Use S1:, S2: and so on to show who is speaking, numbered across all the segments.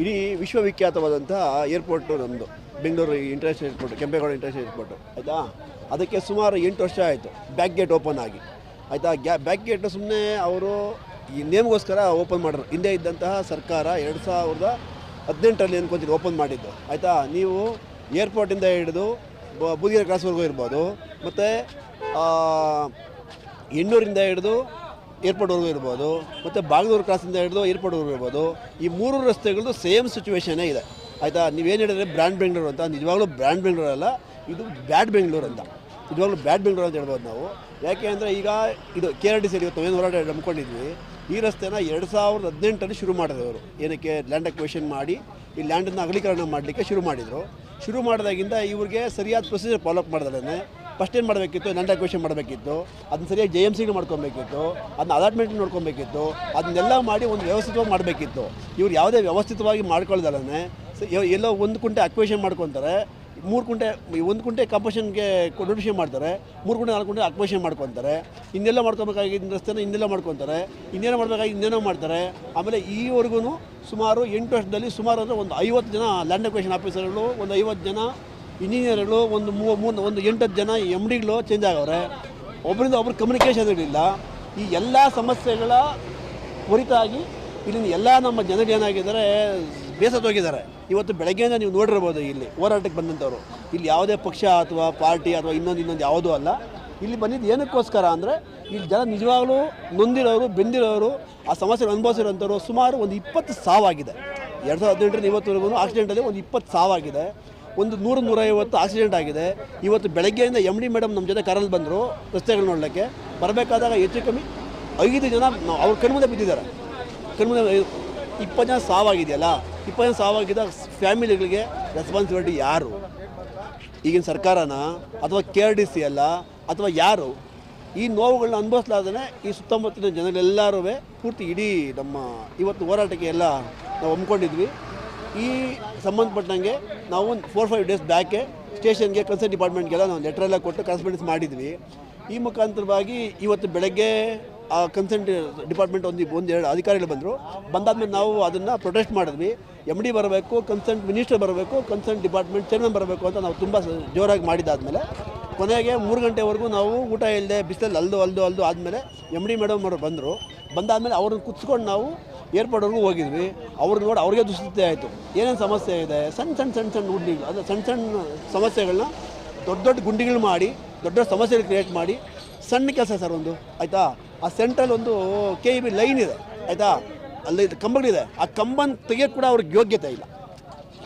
S1: ಇಡೀ ವಿಶ್ವವಿಖ್ಯಾತವಾದಂಥ ಏರ್ಪೋರ್ಟು ನಮ್ಮದು Bengaluru international airport Kempegowda international airport ಆಯಿತಾ? ಅದಕ್ಕೆ ಸುಮಾರು ಎಂಟು ವರ್ಷ ಆಯಿತು. ಬ್ಯಾಕ್ ಗೇಟ್ ಓಪನ್ ಆಗಿ. ಆಯಿತಾ? ಗ್ಯಾ ಬ್ಯಾಕ್ ಗೇಟ್ ಸುಮ್ಮನೆ ಅವರು ಈ ನೇಮ್ಗೋಸ್ಕರ ಓಪನ್ ಮಾಡಿದ್ರು. ಹಿಂದೆ ಇದ್ದಂತಹ ಸರ್ಕಾರ ಎರಡು ಸಾವಿರದ ಹದಿನೆಂಟರಲ್ಲಿ ಅನ್ಕೊಂತೀನಿ ಓಪನ್ ಮಾಡಿದ್ದು. ಆಯಿತಾ? ನೀವು ಏರ್ಪೋರ್ಟಿಂದ ಹಿಡಿದು ಬೂದಿಗೆರೆ ಕ್ರಾಸ್ವರೆಗೂ ಇರ್ಬೋದು ಮತ್ತು ಎಣ್ಣೂರಿಂದ ಹಿಡಿದು ಏರ್ಪೋರ್ಟ್ವರೆಗೂ ಇರ್ಬೋದು, ಮತ್ತು ಬಾಗಲೂರು ಕ್ರಾಸಿಂದ ಹಿಡಿದು ಏರ್ಪೋರ್ಟ್ವರೆಗೂ ಇರ್ಬೋದು, ಈ ಮೂರು ರಸ್ತೆಗಳದ್ದು ಸೇಮ್ ಸಿಚುವೇಶನೇ ಇದೆ. ಆಯಿತಾ? ನೀವೇನು ಹೇಳಿದ್ರೆ ಬ್ರ್ಯಾಂಡ್ ಬೆಂಗಳೂರು ಅಂತ, ನಿಜವಾಗ್ಲೂ ಬ್ರ್ಯಾಂಡ್ ಬೆಂಗಳೂರು ಅಲ್ಲ, ಇದು ಬ್ಯಾಡ್ ಬೆಂಗಳೂರು ಅಂತ. ನಿಜವಾಗ್ಲೂ ಬ್ಯಾಡ್ ಬೆಂಗಳೂರು ಅಂತ ಹೇಳ್ಬೋದು ನಾವು. ಯಾಕೆ ಅಂದರೆ ಈಗ ಇದು ಕೆ ಆರ್ ಟಿ ಸಿ ಇವತ್ತು ಏನು ಹೋರಾಟ ನಂಬ್ಕೊಂಡಿದ್ವಿ ಈ ರಸ್ತೆನ ಎರಡು ಸಾವಿರದ ಹದಿನೆಂಟರಲ್ಲಿ ಶುರು ಮಾಡಿದ್ರು ಅವರು ಏನಕ್ಕೆ? ಲ್ಯಾಂಡ್ ಅಕ್ವೇಷನ್ ಮಾಡಿ, ಈ ಲ್ಯಾಂಡನ್ನು ಅಗಲೀಕರಣ ಮಾಡಲಿಕ್ಕೆ ಶುರು ಮಾಡಿದರು. ಶುರು ಮಾಡಿದಾಗಿಂದ ಇವ್ರಿಗೆ ಸರಿಯಾದ ಪ್ರೊಸೀಜರ್ ಫಾಲೋಅಪ್ ಮಾಡ್ದಲೇ ಫಸ್ಟ್ ಏನು ಮಾಡಬೇಕಿತ್ತು? ನನ್ನ ಅಕ್ವೇಷನ್ ಮಾಡಬೇಕಿತ್ತು. ಅದನ್ನ ಸರಿಯಾಗಿ ಜೆ ಎಂ ಸಿಗಳು ಮಾಡ್ಕೊಬೇಕಿತ್ತು. ಅದನ್ನ ಅಲಾಟ್ಮೆಂಟ್ ನೋಡ್ಕೊಬೇಕಿತ್ತು. ಅದನ್ನೆಲ್ಲ ಮಾಡಿ ಒಂದು ವ್ಯವಸ್ಥಿತವಾಗಿ ಮಾಡಬೇಕಿತ್ತು. ಇವ್ರು ಯಾವುದೇ ವ್ಯವಸ್ಥಿತವಾಗಿ ಮಾಡ್ಕೊಳ್ದಲೇ ಎಲ್ಲೋ ಒಂದು ಕುಂಟೆ ಅಕ್ವೇಷನ್ ಮಾಡ್ಕೊತಾರೆ, ಮೂರು ಕುಂಟೆ ಒಂದು ಕುಂಟೆ ಕಂಪೋಷನ್ಗೆ ನೋಟಿಫಿಕೇಷನ್ ಮಾಡ್ತಾರೆ, ಮೂರು ಕುಂಟೆ, ನಾಲ್ಕು ಕುಂಟೆ ಅಕ್ವೇಷನ್ ಮಾಡ್ಕೊತಾರೆ, ಇನ್ನೆಲ್ಲ ಮಾಡ್ಕೊಬೇಕಾಗಿದ್ದ ರಸ್ತೆನ ಇನ್ನೆಲ್ಲ ಮಾಡ್ಕೊತಾರೆ, ಇನ್ನೇನೋ ಮಾಡಬೇಕಾಗಿ ಇನ್ನೇನೋ ಮಾಡ್ತಾರೆ. ಆಮೇಲೆ ಈವರೆಗೂ ಸುಮಾರು ಎಂಟು ವರ್ಷದಲ್ಲಿ ಸುಮಾರು ಅಂದರೆ ಒಂದು ಐವತ್ತು ಜನ ಲ್ಯಾಂಡ್ ಅಕ್ವೇಷನ್ ಆಫೀಸರ್ಗಳು ಒಂದು ಐವತ್ತು ಜನ ಇಂಜಿನಿಯರ್ಗಳು ಒಂದು ಮೂ ಮೂರು ಒಂದು ಎಂಟತ್ತು ಜನ ಎಂ ಡಿಗಳು ಚೇಂಜ್ ಆಗವ್ರೆ. ಒಬ್ಬರಿಂದ ಒಬ್ರು ಕಮ್ಯುನಿಕೇಷನ್ ಇರಲಿಲ್ಲ. ಈ ಎಲ್ಲ ಸಮಸ್ಯೆಗಳ ಕುರಿತಾಗಿ ಇಲ್ಲಿನ ಎಲ್ಲ ನಮ್ಮ ಜನರು ಏನಾಗಿದ್ದಾರೆ ಬೇಸತ್ತೋಗಿದ್ದಾರೆ ಇವತ್ತು ಬೆಳಗ್ಗೆಯಿಂದ ನೀವು ನೋಡಿರ್ಬೋದು ಇಲ್ಲಿ, ಹೋರಾಟಕ್ಕೆ ಬಂದಂಥವ್ರು. ಇಲ್ಲಿ ಯಾವುದೇ ಪಕ್ಷ ಅಥವಾ ಪಾರ್ಟಿ ಅಥವಾ ಇನ್ನೊಂದು ಇನ್ನೊಂದು ಯಾವುದೂ ಅಲ್ಲ. ಇಲ್ಲಿ ಬಂದಿದ್ದು ಏನಕ್ಕೋಸ್ಕರ ಅಂದರೆ, ಇಲ್ಲಿ ಜನ ನಿಜವಾಗಲೂ ನೊಂದಿರೋರು, ಬೆಂದಿರೋರು, ಆ ಸಮಸ್ಯೆ ಅನುಭವಿಸಿರೋಂಥವ್ರು ಸುಮಾರು ಒಂದು ಇಪ್ಪತ್ತು ಸಾವಾಗಿದೆ ಎರಡು ಸಾವಿರದ ಹದಿನೆಂಟರಿಂದ ಇವತ್ತುವರೆಗೂ ಆಕ್ಸಿಡೆಂಟಲ್ಲಿ ಒಂದು ಇಪ್ಪತ್ತು ಸಾವಾಗಿದೆ ಒಂದು ನೂರು ನೂರೈವತ್ತು ಆಕ್ಸಿಡೆಂಟ್ ಆಗಿದೆ. ಇವತ್ತು ಬೆಳಗ್ಗೆಯಿಂದ ಎಂ ಡಿ ಮೇಡಮ್ ನಮ್ಮ ಜೊತೆ ಕರಲ್ಲಿ ಬಂದರು, ರಸ್ತೆಗಳು ನೋಡಲಿಕ್ಕೆ. ಬರಬೇಕಾದಾಗ ಹೆಚ್ಚು ಕಮ್ಮಿ ಐದು ಜನ ಅವ್ರ ಕಣ್ಮುಂದೆ ಬಿದ್ದಿದ್ದಾರೆ. ಕಣ್ಮುಂದೆ ಇಪ್ಪತ್ತು ಜನ ಸಾವಾಗಿದೆಯಲ್ಲ? ಇಪ್ಪತ್ತು ಜನ ಸಾವಾಗಿದ್ದ ಫ್ಯಾಮಿಲಿಗಳಿಗೆ ರೆಸ್ಪಾನ್ಸಿಬಿಲಿಟಿ ಯಾರು? ಈಗಿನ ಸರ್ಕಾರನ ಅಥವಾ ಕೆ ಆರ್ ಡಿ ಸಿ ಅಲ್ಲ, ಅಥವಾ ಯಾರು? ಈ ನೋವುಗಳನ್ನ ಅನುಭವಿಸ್ಲಾರ್ದೇ ಈ ಸುತ್ತಮುತ್ತಲಿನ ಜನಗಳೆಲ್ಲರೂ ಪೂರ್ತಿ ಇಡೀ ನಮ್ಮ ಇವತ್ತು ಹೋರಾಟಕ್ಕೆ ಎಲ್ಲ ನಾವು ಹಮ್ಮಿಕೊಂಡಿದ್ವಿ ಈ ಸಂಬಂಧಪಟ್ಟಂಗೆ ನಾವು ಒಂದು ಫೋರ್ ಫೈವ್ ಡೇಸ್ ಬ್ಯಾಕೆ ಸ್ಟೇಷನ್ಗೆ ಕನ್ಸರ್ನ್ ಡಿಪಾರ್ಟ್ಮೆಂಟ್ಗೆಲ್ಲ ನಾವು ಲೆಟರ್ ಎಲ್ಲ ಕೊಟ್ಟು ಕರೆಸ್ಪಾಂಡೆನ್ಸ್ ಮಾಡಿದ್ವಿ. ಈ ಮುಖಾಂತರವಾಗಿ ಇವತ್ತು ಬೆಳಗ್ಗೆ ಆ ಕನ್ಸರ್ನ್ ಡಿಪಾರ್ಟ್ಮೆಂಟ್ ಒಂದು ಎರಡು ಅಧಿಕಾರಿಗಳು ಬಂದರು. ಬಂದಾದ್ಮೇಲೆ ನಾವು ಅದನ್ನು ಪ್ರೊಟೆಸ್ಟ್ ಮಾಡಿದ್ವಿ. ಎಂ ಡಿ ಬರಬೇಕು ಕನ್ಸರ್ನ್ ಮಿನಿಸ್ಟರ್ ಬರಬೇಕು ಕನ್ಸರ್ನ್ ಡಿಪಾರ್ಟ್ಮೆಂಟ್ ಚೇರ್ಮನ್ ಬರಬೇಕು ಅಂತ ನಾವು ತುಂಬ ಜೋರಾಗಿ ಮಾಡಿದ್ದಾದಮೇಲೆ ಕೊನೆಗೆ ಮೂರು ಗಂಟೆವರೆಗೂ ನಾವು ಊಟ ಇಲ್ಲದೆ ಬಿಸಿಲಲ್ಲಿ ಅಲ್ದು ಅಲ್ದು ಅಲ್ದು ಆದಮೇಲೆ ಎಂ ಡಿ ಮೇಡಮ್ ಅವರು ಬಂದರು. ಬಂದಾದಮೇಲೆ ಅವ್ರನ್ನ ಕುತ್ಕೊಂಡು ನಾವು ಏರ್ಪೋರ್ಟ್ವರೆಗೂ ಹೋಗಿದ್ವಿ. ಅವ್ರನ್ನ ನೋಡಿ ಅವ್ರಿಗೆ ದುಸ್ಥಿತಿ ಆಯಿತು. ಏನೇನು ಸಮಸ್ಯೆ ಇದೆ? ಸಣ್ಣ ಸಣ್ಣ ಸಣ್ಣ ಸಣ್ಣ ಗುಂಡಿಗಳು ಅದು ಸಣ್ಣ ಸಣ್ಣ ಸಮಸ್ಯೆಗಳನ್ನ ದೊಡ್ಡ ದೊಡ್ಡ ಗುಂಡಿಗಳು ಮಾಡಿ, ದೊಡ್ಡ ದೊಡ್ಡ ಸಮಸ್ಯೆಗಳು ಕ್ರಿಯೇಟ್ ಮಾಡಿ, ಸಣ್ಣ ಕೆಲಸ ಸರ್ ಒಂದು, ಆಯಿತಾ? ಆ ಸೆಂಟ್ರಲ್ಲಿ ಒಂದು ಕೆ ಇ ಬಿ ಲೈನ್ ಇದೆ, ಆಯಿತಾ? ಅಲ್ಲಿ ಕಂಬಗಳಿದೆ. ಆ ಕಂಬನ ತೆಗಿಯೋಕ್ಕೆ ಕೂಡ ಅವ್ರಿಗೆ ಯೋಗ್ಯತೆ ಇಲ್ಲ.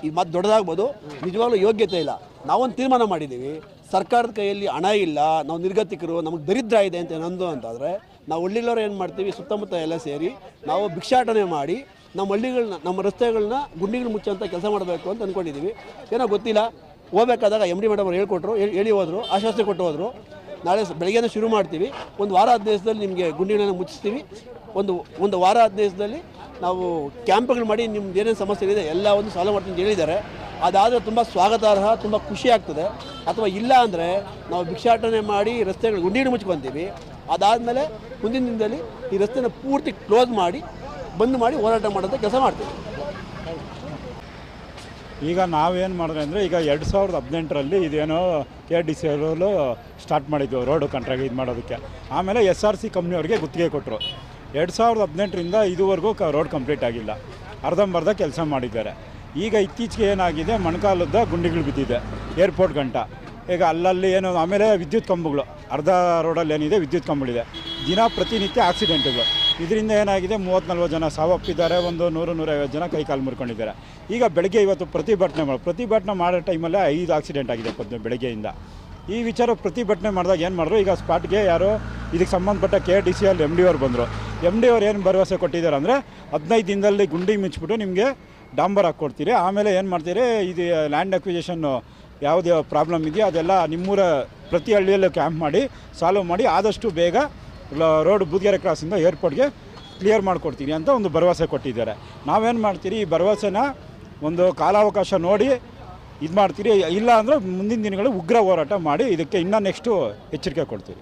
S1: ಈ ಮತ್ತು ದೊಡ್ಡದಾಗ್ಬೋದು, ನಿಜವಾಗ್ಲೂ ಯೋಗ್ಯತೆ ಇಲ್ಲ. ನಾವೊಂದು ತೀರ್ಮಾನ ಮಾಡಿದ್ದೀವಿ ಸರ್ಕಾರದ ಕೈಯಲ್ಲಿ ಹಣ ಇಲ್ಲ, ನಾವು ನಿರ್ಗತಿಕರು, ನಮಗೆ ದರಿದ್ರ ಇದೆ ಅಂತ ನಂದು ಅಂತಾದರೆ ನಾವು ಹಳ್ಳಿಗಳವ್ರು ಏನು ಮಾಡ್ತೀವಿ, ಸುತ್ತಮುತ್ತ ಎಲ್ಲ ಸೇರಿ ನಾವು ಭಿಕ್ಷಾಟನೆ ಮಾಡಿ ನಮ್ಮ ಹಳ್ಳಿಗಳನ್ನ, ನಮ್ಮ ರಸ್ತೆಗಳನ್ನ ಗುಂಡಿಗಳು ಮುಚ್ಚಂತ ಕೆಲಸ ಮಾಡಬೇಕು ಅಂತ ಅಂದ್ಕೊಂಡಿದ್ದೀವಿ ಏನೋ ಗೊತ್ತಿಲ್ಲ, ಹೋಗ್ಬೇಕಾದಾಗ ಎಂ ಡಿ ಮೇಡಮ್ ಅವ್ರು ಹೇಳ್ಕೊಟ್ರು, ಹೇಳಿ ಹೋದರು, ಆಶ್ವಾಸನೆ ಕೊಟ್ಟು ಹೋದರು. ನಾಳೆ ಬೆಳಗ್ಗೆನೇ ಶುರು ಮಾಡ್ತೀವಿ. ಒಂದು ವಾರ ಹದಿನೈದು ನಿಮಗೆ ಗುಂಡಿಗಳನ್ನು ಮುಚ್ಚಿಸ್ತೀವಿ. ಒಂದು ಒಂದು ವಾರ ಹದಿನೈದು ನಾವು ಕ್ಯಾಂಪ್ಗಳು ಮಾಡಿ ನಿಮ್ದು ಏನೇನು ಸಮಸ್ಯೆ ಇದೆ ಎಲ್ಲ ಒಂದು ಸಾಲ ಮಾಡ್ತೀನಿ ಅಂತ ಹೇಳಿದ್ದಾರೆ. ಅದಾದರೆ ತುಂಬ ಸ್ವಾಗತಾರ್ಹ, ತುಂಬ ಖುಷಿ ಆಗ್ತದೆ. ಅಥವಾ ಇಲ್ಲ ಅಂದರೆ ನಾವು ಭಿಕ್ಷಾಟನೆ ಮಾಡಿ ರಸ್ತೆಗಳು, ಗುಂಡಿಗಳು ಮುಚ್ಕೊತೀವಿ. ಅದಾದಮೇಲೆ ಮುಂದಿನ ದಿನದಲ್ಲಿ ಈ ರಸ್ತೆನ ಪೂರ್ತಿ ಕ್ಲೋಸ್ ಮಾಡಿ, ಬಂದ್ ಮಾಡಿ ಹೋರಾಟ ಮಾಡೋಂಥ ಕೆಲಸ ಮಾಡ್ತೀವಿ.
S2: ಈಗ ನಾವೇನು ಮಾಡಿದ್ರೆ ಅಂದರೆ ಈಗ ಎರಡು ಸಾವಿರದ ಹದಿನೆಂಟರಲ್ಲಿ ಇದೇನೋ ಕೆ ಡಿ ಸಿ ಅವರು ಸ್ಟಾರ್ಟ್ ಮಾಡಿದ್ದು ರೋಡು ಕಾಂಟ್ರಾಕ್ಟ್ ಇದು ಮಾಡೋದಕ್ಕೆ. ಆಮೇಲೆ ಎಸ್ ಆರ್ ಸಿ ಕಂಪ್ನಿಯವ್ರಿಗೆ ಗುತ್ತಿಗೆ ಕೊಟ್ಟರು ಎರಡು ಸಾವಿರದ ಹದಿನೆಂಟರಿಂದ ಇದುವರೆಗೂ ಕ ರೋಡ್ ಕಂಪ್ಲೀಟ್ ಆಗಿಲ್ಲ. ಅರ್ಧಂಬರ್ಧ ಕೆಲಸ ಮಾಡಿದ್ದಾರೆ. ಈಗ ಇತ್ತೀಚೆಗೆ ಏನಾಗಿದೆ ಮೊಣಕಾಲದ ಗುಂಡಿಗಳು ಬಿದ್ದಿದೆ ಏರ್ಪೋರ್ಟ್ ಗಂಟ. ಈಗ ಅಲ್ಲಲ್ಲಿ ಏನು, ಆಮೇಲೆ ವಿದ್ಯುತ್ ಕಂಬಗಳು, ಅರ್ಧ ರೋಡಲ್ಲಿ ಏನಿದೆ, ವಿದ್ಯುತ್ ಕಂಬಗಳಿದೆ. ದಿನ ಪ್ರತಿನಿತ್ಯ ಆಕ್ಸಿಡೆಂಟ್ಗಳು ಇದರಿಂದ ಏನಾಗಿದೆ ಮೂವತ್ತು ನಲ್ವತ್ತು ಜನ ಸಾವಪ್ಪಿದ್ದಾರೆ, ಒಂದು ನೂರು, ನೂರೈವತ್ತು ಜನ ಕೈ ಕಾಲು ಮುರ್ಕೊಂಡಿದ್ದಾರೆ. ಈಗ ಬೆಳಗ್ಗೆ ಇವತ್ತು ಪ್ರತಿಭಟನೆ ಮಾಡಿ, ಪ್ರತಿಭಟನೆ ಮಾಡೋ ಟೈಮಲ್ಲಿ ಐದು ಆಕ್ಸಿಡೆಂಟ್ ಆಗಿದೆ ಪದ್ಮ ಬೆಳಗ್ಗೆಯಿಂದ. ಈ ವಿಚಾರ ಪ್ರತಿಭಟನೆ ಮಾಡಿದಾಗ ಏನು ಮಾಡಿದ್ರು, ಈಗ ಸ್ಪಾಟ್ಗೆ ಯಾರು ಇದಕ್ಕೆ ಸಂಬಂಧಪಟ್ಟ ಕೆ ಡಿ ಸಿ ಅಲ್ಲಿ ಎಂ ಡಿ ಅವ್ರು ಬಂದರು. ಎಂ ಡಿ ಅವ್ರು ಏನು ಭರವಸೆ ಕೊಟ್ಟಿದ್ದಾರೆ ಅಂದರೆ, ಹದಿನೈದು ದಿನದಲ್ಲಿ ಗುಂಡಿ ಮುಚ್ಚಿಬಿಟ್ಟು ನಿಮಗೆ ಡಾಂಬರ್ ಹಾಕ್ಕೊಡ್ತೀರಿ. ಆಮೇಲೆ ಏನು ಮಾಡ್ತೀರಿ, ಇದು ಲ್ಯಾಂಡ್ ಅಕ್ವಿಜೇಷನ್ನು ಯಾವುದು ಪ್ರಾಬ್ಲಮ್ ಇದೆಯೋ ಅದೆಲ್ಲ ನಿಮ್ಮೂರ ಪ್ರತಿ ಹಳ್ಳಿಯಲ್ಲೂ ಕ್ಯಾಂಪ್ ಮಾಡಿ ಸಾಲ್ವ್ ಮಾಡಿ ಆದಷ್ಟು ಬೇಗ ರೋಡ್ ಬೂದಿಗೆರೆ ಕ್ರಾಸಿಂದ ಏರ್ಪೋರ್ಟ್ಗೆ ಕ್ಲಿಯರ್ ಮಾಡಿಕೊಡ್ತೀನಿ ಅಂತ ಒಂದು ಭರವಸೆ ಕೊಟ್ಟಿದ್ದಾರೆ. ನಾವೇನು ಮಾಡ್ತೀರಿ ಈ ಭರವಸೆನ ಒಂದು ಕಾಲಾವಕಾಶ ನೋಡಿ ಇದು ಮಾಡ್ತೀರಿ ಇಲ್ಲ ಅಂದರೆ ಮುಂದಿನ ದಿನಗಳು ಉಗ್ರ ಹೋರಾಟ ಮಾಡಿ ಇದಕ್ಕೆ ಇನ್ನೂ ನೆಕ್ಸ್ಟು ಎಚ್ಚರಿಕೆ ಕೊಡ್ತೀವಿ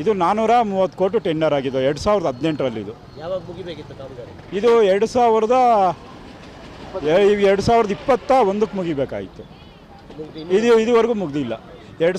S2: ಇದು ನಾನ್ನೂರ ಮೂವತ್ತು ಕೋಟಿ ಟೆಂಡರ್ ಆಗಿದೆ ಎರಡು ಸಾವಿರದ ಹದಿನೆಂಟರಲ್ಲಿ ಇದು
S3: ಯಾವಾಗ ಮುಗಿಬೇಕಿತ್ತು ಕಾಮಗಾರಿ?
S2: ಇದು ಎರಡು ಸಾವಿರದ ಎರಡು ಸಾವಿರದ ಇಪ್ಪತ್ತ ಒಂದಕ್ಕೆ ಮುಗಿಬೇಕಾಯಿತು. ಇದು ಇದುವರೆಗೂ ಮುಗ್ದಿಲ್ಲ. ಎರಡು